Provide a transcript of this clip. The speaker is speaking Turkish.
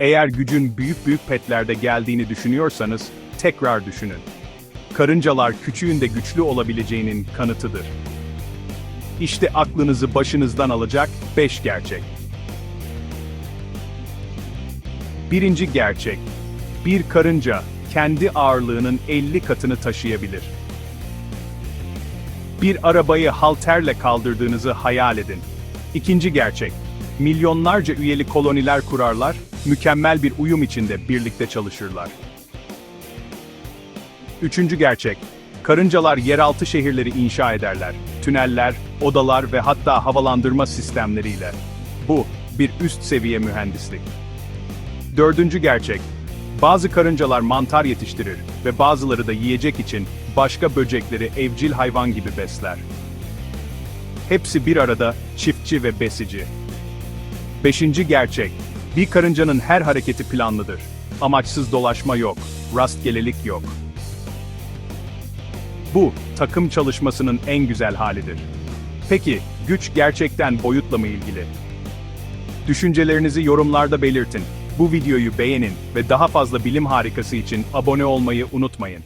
Eğer gücün büyük büyük petlerde geldiğini düşünüyorsanız, tekrar düşünün. Karıncalar küçüğün de güçlü olabileceğinin kanıtıdır. İşte aklınızı başınızdan alacak 5 gerçek. Birinci gerçek. Bir karınca kendi ağırlığının 50 katını taşıyabilir. Bir arabayı halterle kaldırdığınızı hayal edin. İkinci gerçek. Milyonlarca üyeli koloniler kurarlar, mükemmel bir uyum içinde birlikte çalışırlar. Üçüncü gerçek. Karıncalar yeraltı şehirleri inşa ederler. Tüneller, odalar ve hatta havalandırma sistemleriyle. Bu, bir üst seviye mühendislik. Dördüncü gerçek. Bazı karıncalar mantar yetiştirir ve bazıları da yiyecek için başka böcekleri evcil hayvan gibi besler. Hepsi bir arada çiftçi ve besici. Beşinci gerçek. Bir karıncanın her hareketi planlıdır. Amaçsız dolaşma yok, rastgelelik yok. Bu, takım çalışmasının en güzel halidir. Peki, güç gerçekten boyutla mı ilgili? Düşüncelerinizi yorumlarda belirtin. Bu videoyu beğenin ve daha fazla bilim harikası için abone olmayı unutmayın.